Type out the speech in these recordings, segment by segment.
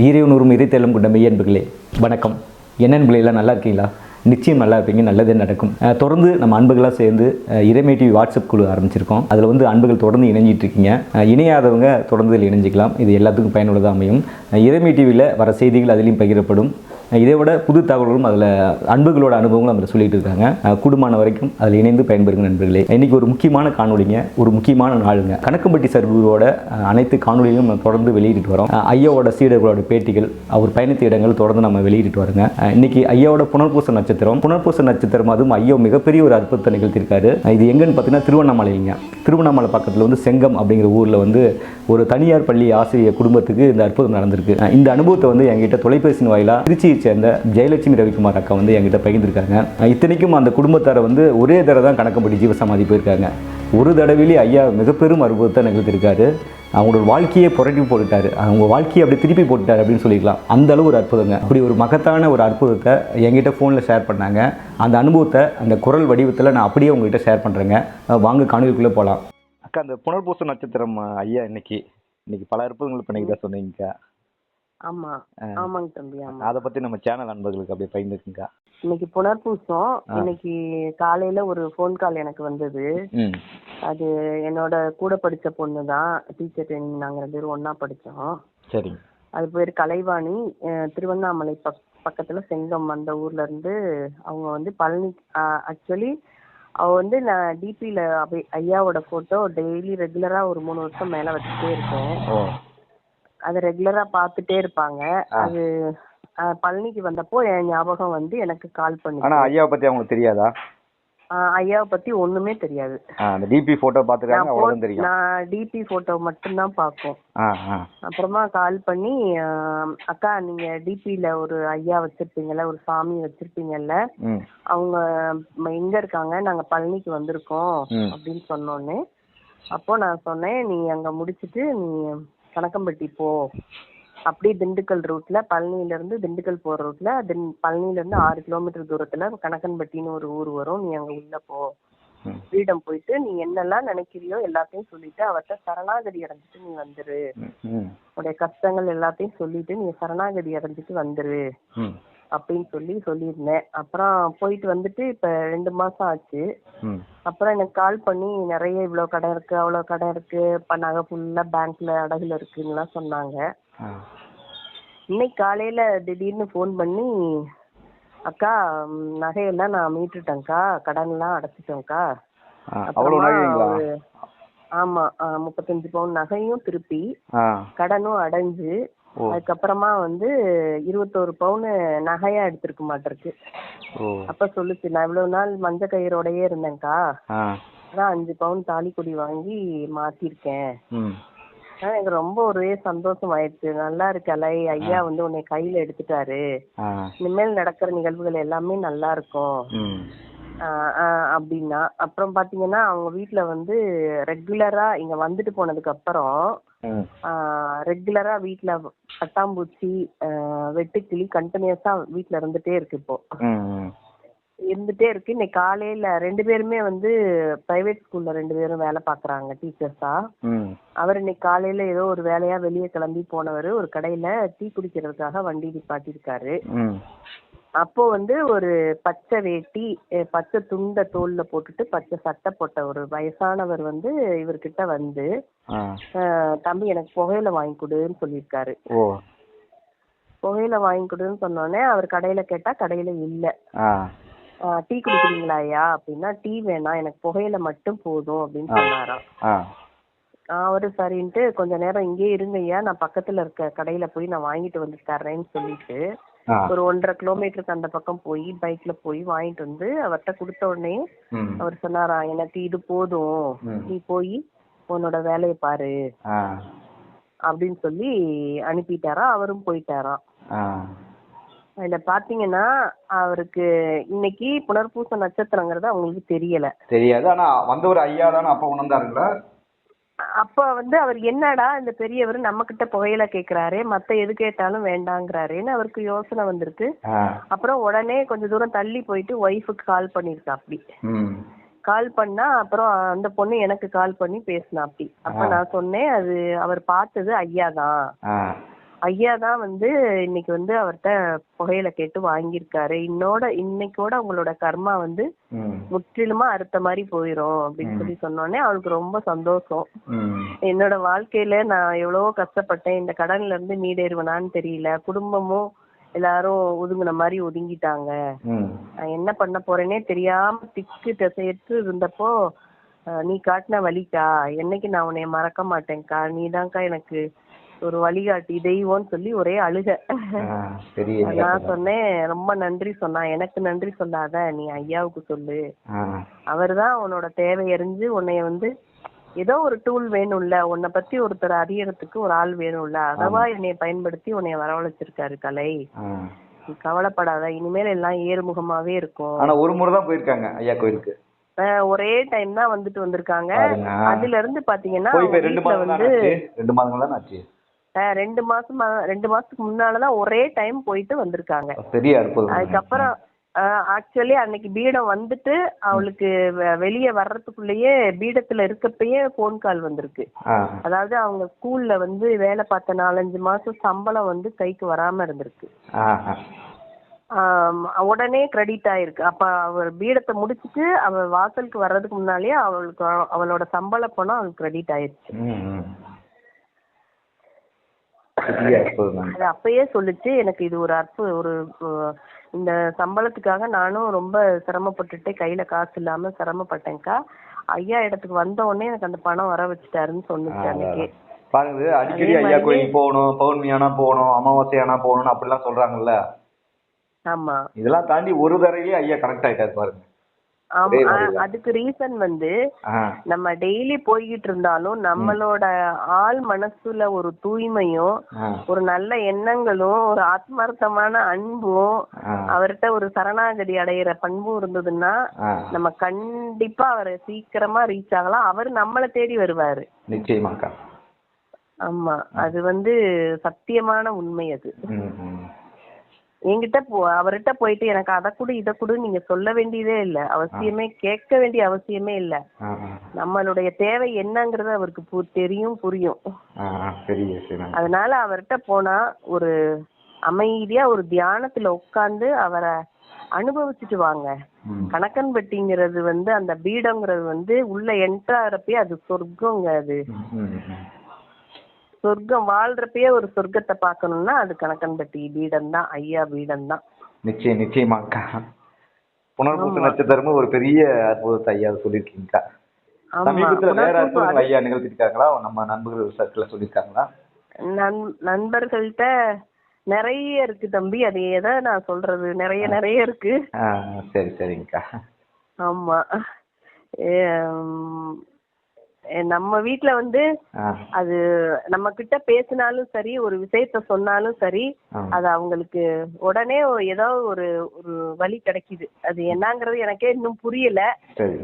ஈரையனூரும் இறைத்தேலம் கொண்ட மெய்யன்புகளே வணக்கம். என்ன அன்புகளே நல்லா இருக்கீங்களா? நிச்சயம் நல்லா இருப்பீங்க நல்லதே நடக்கும். தொடர்ந்து நம்ம அன்புகளாக சேர்ந்து இறைமை டிவி வாட்ஸ்அப் குழு ஆரம்பிச்சிருக்கோம். அதில் வந்து அன்புகள் தொடர்ந்து இணைஞ்சிட்டு இருக்கீங்க. இணையாதவங்க தொடர்ந்து இதில் இணைஞ்சிக்கலாம். இது எல்லாத்துக்கும் பயனுள்ளதாக அமையும். இறைமை டிவியில் வர செய்திகள் அதிலையும் பகிரப்படும். இதை விட புது தகவல்களும் அதில் அன்புகளோட அனுபவங்களும் அதில் சொல்லிட்டு இருக்காங்க. குடும்பம் கூடுமான வரைக்கும் அதில் இணைந்து பயன்பெறுங்க நண்பர்களே. இன்னைக்கு ஒரு முக்கியமான காணொலிங்க ஒரு முக்கியமான நாளுங்க. கணக்கம்பட்டி சர்க்குருவோட அனைத்து காணொலிகளும் நம்ம தொடர்ந்து வெளியிட்டு வரோம். ஐயாவோட சீடர்களோட பேட்டிகள் அவர் பயணித்த இடங்கள் தொடர்ந்து நம்ம வெளியிட்டு வரோங்க. இன்னைக்கு ஐயாவோட புனர்பூச நட்சத்திரம் புனர்பூச நட்சத்திரம் அதுவும் ஐயா மிகப்பெரிய ஒரு அற்புதத்தை நிகழ்த்திருக்காரு இது எங்கன்னு பார்த்தீங்கன்னா திருவண்ணாமலைங்க திருவண்ணாமலை பக்கத்தில் வந்து செங்கம் அப்படிங்கிற ஊரில் வந்து ஒரு தனியார் பள்ளி ஆசிரியர் குடும்பத்துக்கு இந்த அற்புதம் நடந்திருக்கு. இந்த அனுபவத்தை வந்து என்கிட்ட தொலைபேசியின் வாயிலாக திருச்சி சேர்ந்த ஜெயலட்சுமி ரவிக்குமார் அக்கா வந்து என்கிட்ட பகிர்ந்திருக்காங்க. இத்தனைக்கும் அந்த குடும்பத்தாரை வந்து ஒரே தடவை தான் கணக்கம்படி ஜீவசமாதி போயிருக்காங்க. ஒரு தடவையிலே ஐயா மிகப்பெரும் அனுபவத்தை நிகழ்த்திருக்காரு அவங்களோட வாழ்க்கையை புரட்டி போட்டுட்டாரு. அவங்க வாழ்க்கையை அப்படி திருப்பி போட்டுட்டார் அப்படின்னு சொல்லிக்கலாம் அந்த அளவு ஒரு அற்புதங்க. அப்படி ஒரு மகத்தான ஒரு அற்புதத்தை என்கிட்ட ஃபோனில் ஷேர் பண்ணாங்க. அந்த அனுபவத்தை அந்த குரல் வடிவத்தில் நான் அப்படியே உங்ககிட்ட ஷேர் பண்ணுறேங்க வாங்க காணொலிக்குள்ளே போகலாம் அக்கா அந்த புனர்பூச நட்சத்திரம் ஐயா இன்னைக்கு இன்னைக்கு பல அற்புதங்கள் பண்ணிக்கிட்டா சொன்னீங்க ஆமா. ஆமாங்க தம்பி ஆமா. அதை பற்றி நம்ம சேனல் நண்பர்களுக்கு அப்படியே பகிர்ந்துக்குங்க. இன்னைக்கு புனர்பூசம். இன்னைக்கு காலையில ஒரு ஃபோன் கால் எனக்கு வந்தது. அது என்னோட கூட படிச்ச பொண்ணு தான் டீச்சர் ட்ரைனிங் நாங்க ரெண்டு பேரும் ஒண்ணா படிச்சோம். சரிங்க. அது பேர் கலைவாணி. திருவண்ணாமலை பக் பக்கத்துல செங்கம் அந்த ஊர்ல இருந்து அவங்க வந்து பழனி ஆக்சுவலி அவ வந்து நான் டிபியில ஐயாவோட போட்டோ டெய்லி ரெகுலரா ஒரு மூணு வருஷம் மேல வச்சுட்டே இருக்கேன் அதை ரெகுலரா பார்த்துட்டே இருப்பாங்க. அது பழனிக்கு வந்தப்போ என் ஞாபகம் வந்து எனக்கு கால் பண்ணி ஆனால் ஐயாவை பற்றி அவங்களுக்கு தெரியாதா? ஐயாவை பத்தி ஒண்ணுமே தெரியாது. அந்த டிபி நான் அவ்வளோதான் pho- தெரியும். நான் டிபி போட்டோ மட்டும்தான் பார்ப்போம் ஆ ஆ. அப்புறமா கால் பண்ணி அக்கா நீங்க டிபில ஒரு ஐயா வச்சிருப்பீங்கல்ல ஒரு சாமி வச்சிருப்பீங்கல்ல அவங்க எங்க இருக்காங்க? நாங்க பழனிக்கு வந்திருக்கோம். அப்படின்னு சொன்னோன்னே அப்போ நான் சொன்னேன் நீ அங்க முடிச்சிட்டு நீ கணக்கம்பட்டி போ. அப்படியே திண்டுக்கல் ரூட்ல பழனியில இருந்து திண்டுக்கல் போற ரூட்ல தின் பழனியில இருந்து ஆறு கிலோமீட்டர் தூரத்துல கணக்கன்பட்டின்னு ஒரு ஊர் வரும். நீ அங்க உள்ள போ. ஃப்ரீடம் போயிட்டு நீ என்னெல்லாம் நினைக்கிறியோ எல்லாத்தையும் சொல்லிட்டு அவர்கிட்ட சரணாகதி அடைஞ்சிட்டு நீ வந்துரு. உன்னுடைய கஷ்டங்கள் எல்லாத்தையும் சொல்லிட்டு நீ சரணாகதி அடைஞ்சிட்டு வந்துரு. அப்படின்னு சொல்லி சொல்லியிருந்தேன். அப்புறம் போயிட்டு வந்துட்டு இப்ப ரெண்டு மாசம் ஆச்சு. அப்புறம் எனக்கு கால் பண்ணி நிறைய இவ்வளோ கடன் இருக்கு அவ்வளோ கடன் இருக்கு இப்போ நகை ஃபுல்லா பேங்க்ல அடகுல இருக்குன்னுலாம் சொன்னாங்க. இன்னைக்கு காலையில திடீர்னு ஃபோன் பண்ணி அக்கா நகையெல்லாம் நான் மீட்டுட்டேன்க்கா அடைச்சிட்டேன்க்கா. அவ்வளோ நகைங்களா? ஒரு- ஆமா முப்பத்தஞ்சு பவுன் நகையும் திருப்பி கடனும் அடைஞ்சு அதுக்கப்புறமா வந்து இருபத்தோரு பவுன் நகையா எடுத்திருக்க மாட்டிருக்கு. அப்ப சொல்லுச்சு நான் இவ்வளவு நாள் மஞ்ச கயிறோடயே இருந்தேன்க்கா. அதான் அஞ்சு பவுன் தாலிக்கொடி வாங்கி மாத்திருக்கேன். எனக்கு ரொம்ப ஒரே சந்தோஷம் ஆயிடுச்சு. நல்லா இருக்கலை ஐயா வந்து உன்னை கையில எடுத்துட்டாரு. இனிமேல் நடக்கிற நிகழ்வுகள் எல்லாமே நல்லா இருக்கும். அப்படின்னா அப்புறம் பாத்தீங்கன்னா அவங்க வீட்ல வந்து ரெகுலரா இங்க வந்துட்டு போனதுக்கு அப்புறம் ரெகுலரா வீட்ல பட்டாம்பூச்சி வெட்டுக்கிளி கண்டினியூஸா வீட்ல இருந்துட்டே இருக்கு இப்போ. இருந்துட்டே இருக்கு. இன்னைக்கு காலையில ரெண்டு பேருமே வந்து பிரைவேட் ஸ்கூல்ல ரெண்டு பேரும் வேலை பாக்குறாங்க டீச்சர்ஸா அவர் இன்னைக்கு காலையில ஏதோ ஒரு வேலையா வெளியே கிளம்பி போனவர் ஒரு கடையில டீ குடிக்கிறதுக்காக வண்டி நிப்பாட்டிருக்காரு அப்போ வந்து ஒரு பச்சை வேட்டி பச்சை துண்ட தோல்ல போட்டுட்டு பச்சை சட்டை போட்ட ஒரு வயசானவர் வந்து இவர்கிட்ட வந்து தம்பி எனக்கு புகையில வாங்கி கொடுன்னு சொல்லியிருக்காரு. புகையில வாங்கி கொடுன்னு சொன்னோடனே அவர் கடையில கேட்டா கடையில இல்ல. டீ குடிக்கிறீங்களா ஐயா? அப்படின்னா டீ வேணாம் எனக்கு புகையில மட்டும் போதும் அப்படின்னு சொன்னாராம். அவரு சரின்ட்டு கொஞ்ச நேரம் இங்கே இருங்க ஐயா நான் பக்கத்துல இருக்க கடையில போய் நான் வாங்கிட்டு வந்து தர்றேன்னு சொல்லிட்டு ஒரு ஒன்றரை கிலோமீட்டருக்கு அந்த பக்கம் போய் பைக்ல போய் வாங்கிட்டு வந்து அவர்கிட்ட கொடுத்த உடனே அவர் சொன்னாரா எனக்கு இது போதும். நீ போய் உன்னோட வேலையை பாரு. அப்படின்னு சொல்லி அனுப்பிட்டாரா அவரும் போயிட்டாராம் அதுல பாத்தீங்கன்னா அவருக்கு இன்னைக்கு புனர்பூச நட்சத்திரங்கிறது அவங்களுக்கு தெரியல. தெரியாது. ஆனா வந்த ஒரு ஐயா தானே அப்ப உணர்ந்தாருங்களா? அப்ப வந்து அவர் என்னடா இந்த பெரியவர் நம்ம கிட்ட புகையில கேக்குறாரே மத்த எது கேட்டாலும் வேண்டாங்கிறாரேன்னு அவருக்கு யோசனை வந்திருக்கு. அப்புறம் உடனே கொஞ்ச தூரம் தள்ளி போயிட்டு ஒய்ஃபுக்கு கால் பண்ணிருக்கா அப்படி. கால் பண்ணா அப்புறம் அந்த பொண்ணு எனக்கு கால் பண்ணி பேசினா அப்படி. அப்ப. நான் சொன்னேன் அது அவர் பார்த்தது ஐயா தான். ஐயா தான் வந்து இன்னைக்கு வந்து அவர்கிட்ட புகையில கேட்டு வாங்கியிருக்காரு. இன்னோட இன்னைக்கோட அவங்களோட கர்மா வந்து முற்றிலுமா அறுத்த மாதிரி போயிரும் அப்படின்னு சொல்லி சொன்னோடனே அவளுக்கு ரொம்ப சந்தோஷம். என்னோட வாழ்க்கையில நான் எவ்வளவோ கஷ்டப்பட்டேன். இந்த கடன்ல இருந்து மீடேறுவனான்னு தெரியல. குடும்பமும் எல்லாரும் ஒதுங்குன மாதிரி ஒதுங்கிட்டாங்க. நான் என்ன பண்ண போறேனே தெரியாம திக்கு திசையற்று இருந்தப்போ நீ காட்டின வழிக்கா? என்னைக்கு நான் உன்னைய மறக்க மாட்டேன்க்கா? நீதான்க்கா எனக்கு ஒரு வழிகாட்டி தெய்வம்னு சொல்லி ஒரே அழுக. நான் சொன்னேன் ரொம்ப நன்றி சொன்னா எனக்கு நன்றி சொல்லாத நீ ஐயாவுக்கு சொல்லு. அவர்தான் உன்னோட தேவை அறிஞ்சு உன்னைய வந்து ஏதோ ஒரு டூல் வேணும்ல உன்னை பத்தி ஒருத்தர் அறியறதுக்கு ஒரு ஆள் வேணும்ல அதவா என்னைய பயன்படுத்தி உன்னைய வரவழைச்சிருக்காரு கலை. கவலைப்படாத இனிமேல் எல்லாம் ஏறுமுகமாவே இருக்கும். ஆனா ஒரு முறை தான் போயிருக்காங்க ஐயா கோயிலுக்கு. ஒரே டைம் தான் வந்துட்டு வந்திருக்காங்க. அதுல இருந்து பாத்தீங்கன்னா போய் ரெண்டு மாதம் வந்து ரெண்டு மாசமா ரெண்டு மாசத்துக்கு முன்னாலதான் ஒரே டைம் போயிட்டு வந்திருக்காங்க. பெரிய அற்புதம். அதுக்கப்புறம் ஆக்சுவலி அன்னைக்கு பீடம் வந்துட்டு அவளுக்கு வெளிய வர்றதுக்குள்ளேயே பீடத்துல இருக்கப்பயே ஃபோன் கால் வந்திருக்கு. அதாவது அவங்க ஸ்கூல்ல வந்து வேலை பார்த்த நாலஞ்சு மாசம் சம்பளம் வந்து கைக்கு வராம இருந்திருக்கு. உடனே கிரெடிட் ஆயிருக்கு. அப்ப அவர் பீடத்தை முடிச்சிட்டு அவ வாசலுக்கு வர்றதுக்கு முன்னாலேயே அவளுக்கு அவளோட சம்பள பணம் அவளுக்கு கிரெடிட் ஆயிருச்சு ம் ம். பெரிய அற்புதம் தான். அது அப்பயே சொல்லுச்சு எனக்கு இது ஒரு அற்பு ஒரு இந்த சம்பளத்துக்காக நானும் ரொம்ப சிரமப்பட்டுட்டு கையில காசு இல்லாம சிரமப்பட்டேன்க்கா. ஐயா இடத்துக்கு வந்த உடனே எனக்கு அந்த பணம் வர வச்சுட்டாருன்னு சொன்னுச்சு அன்னைக்கு. பாருங்க அடிக்கடி ஐயா கோயிலுக்கு போகணும் பௌர்ணமியானா போகணும் அமாவாசையானா போகணும்னு அப்படிலாம் சொல்றாங்கல்ல. ஆமா. இதெல்லாம் தாண்டி ஒரு தடவையே ஐயா கனெக்ட் ஆயிட்டாரு பாருங்க. ஆமா. அதுக்கு ரீசன் வந்து நம்ம டெய்லி போய்கிட்டு இருந்தாலும் நம்மளோட ஆள் மனசுல ஒரு தூய்மையும் ஒரு நல்ல எண்ணங்களும் ஒரு ஆத்மார்த்தமான அன்பும் அவர்கிட்ட ஒரு சரணாகதி அடையிற பண்பும் இருந்ததுன்னா நம்ம கண்டிப்பா அவரை சீக்கிரமா ரீச் ஆகலாம். அவர் நம்மளை தேடி வருவாரு. நிச்சயமாக்கா. ஆமா அது வந்து சத்தியமான உண்மை அது. என்கிட்ட போ அவர்கிட்ட போயிட்டு எனக்கு அதை கொடு இதை கொடு நீங்க சொல்ல வேண்டியதே இல்ல. அவசியமே கேட்க வேண்டிய அவசியமே இல்ல. நம்மளுடைய தேவை என்னங்கிறது அவருக்கு தெரியும் புரியும். அதனால அவர்கிட்ட போனா ஒரு அமைதியா ஒரு தியானத்துல உட்கார்ந்து அவரை அனுபவிச்சுட்டு வாங்க. ம். கணக்கன்பட்டிங்கிறது வந்து அந்த பீடங்கிறது வந்து உள்ள என்ட்ரு ஆகிறப்பயே அது சொர்க்கங்க அது. சொர்க்கம் வாழ்றப்பயே ஒரு சொர்க்கத்தை பார்க்கணும்னா அது கணக்கன்பட்டி பீடம் தான் ஐயா பீடம் தான் நிச்சயம் நிச்சயமாக்கா புனர்பூச. நட்சத்திரமும் ஒரு பெரிய அற்புதத்தை ஐயா சொல்லியிருக்கீங்கக்கா. சமீபத்துல வேற அற்புதங்கள் ஐயா நிகழ்த்திருக்காங்களா? நம்ம நண்பர்கள் சர்க்கிள் சொல்லியிருக்காங்களா? நண்- நண்பர்கள்ட்ட நிறைய இருக்கு தம்பி. அது எதை நான் சொல்றது. நிறைய நிறைய இருக்கு. சரி சரிங்கக்கா. ஆமா. நம்ம வீட்ல வந்து அது நம்ம கிட்ட பேசினாலும் சரி ஒரு விஷயத்த சொன்னாலும் சரி. அது அவங்களுக்கு உடனே ஏதோ ஒரு ஒரு வழி கிடைக்குது. அது என்னங்கிறது எனக்கே இன்னும் புரியல.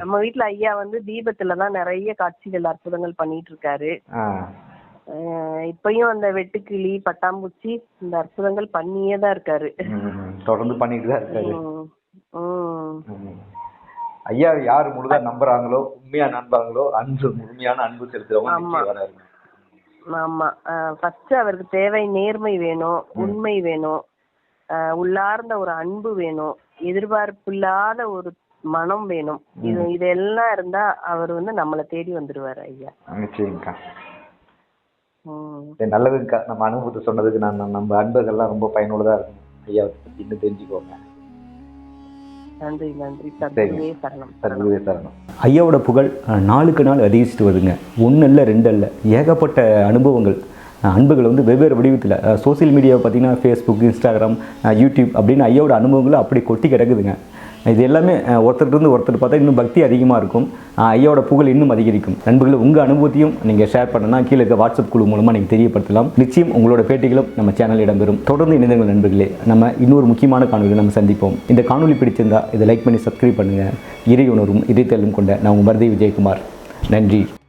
நம்ம வீட்ல ஐயா வந்து தீபத்துல தான் நிறைய காட்சிகள் அற்புதங்கள் பண்ணிட்டு இருக்காரு இப்பயும் அந்த வெட்டுக்கிளி பட்டாம்பூச்சி இந்த அற்புதங்கள் பண்ணியே தான் இருக்காரு. தொடர்ந்து பண்ணிட்டு தான் இருக்காரு. ஐயா யார் முழுதா நம்புறாங்களோ உண்மையா நம்புறாங்களோ அன்பு முழுமையான அன்பு செலுத்துறவங்க ஆமா. நிச்சயம் வராரு ஆமா. ஃபர்ஸ்ட் அவருக்கு தேவை நேர்மை வேணும் உண்மை வேணும். உள்ளார்ந்த ஒரு அன்பு வேணும். எதிர்பார்ப்பு இல்லாத ஒரு மனம் வேணும். இது இதெல்லாம் இருந்தா அவர் வந்து நம்மளை தேடி வந்துருவாரு ஐயா. நிச்சயம்க்கா. நல்லதுங்கக்கா நம்ம அனுபவத்தை சொன்னதுக்கு நான் நான் நம்ம அன்பர்கள்லாம் ரொம்ப பயனுள்ளதா இருக்கும். ஐயா பத்தி இன்னும் தெரிஞ்சுக்கோங்க. நன்றி நன்றி. சரணம். சரணம். ஐயாவோட புகழ் நாளுக்கு நாள் அதிகரிச்சுட்டு வருதுங்க. ஒன்று இல்லை ரெண்டு அல்ல ஏகப்பட்ட அனுபவங்கள். அன்புகள் வந்து வெவ்வேறு வடிவத்தில் சோஷியல் மீடியாவை பார்த்தீங்கன்னா ஃபேஸ்புக் இன்ஸ்டாகிராம் யூடியூப் அப்படின்னு ஐயாவோட அனுபவங்கள் அப்படி கொட்டி கிடக்குதுங்க. இது எல்லாமே அஹ், ஒருத்தர்கிட்ட ஒருத்தர் பார்த்தா இன்னும் பக்தி அதிகமாக இருக்கும். ஐயாவோட புகழ் இன்னும் அதிகரிக்கும். நண்பர்கள் உங்கள் அனுபவத்தையும் நீங்கள் ஷேர் பண்ணனா கீழே இருக்க வாட்ஸ்அப் குழு மூலமாக நீங்கள் தெரியப்படுத்தலாம். நிச்சயம் உங்களோட பேட்டிகளும் நம்ம சேனல் இடம்பெறும். தொடர்ந்து இணைந்தங்கள் நண்பர்களே. நம்ம இன்னொரு முக்கியமான காணொலியில் நம்ம சந்திப்போம். இந்த காணொலி பிடிச்சிருந்தா இதை லைக் பண்ணி சப்ஸ்கிரைப் பண்ணுங்கள் இறை உணர்வும் இறைத்தலும் கொண்ட நான் உங்கள் மருதை விஜயகுமார். நன்றி.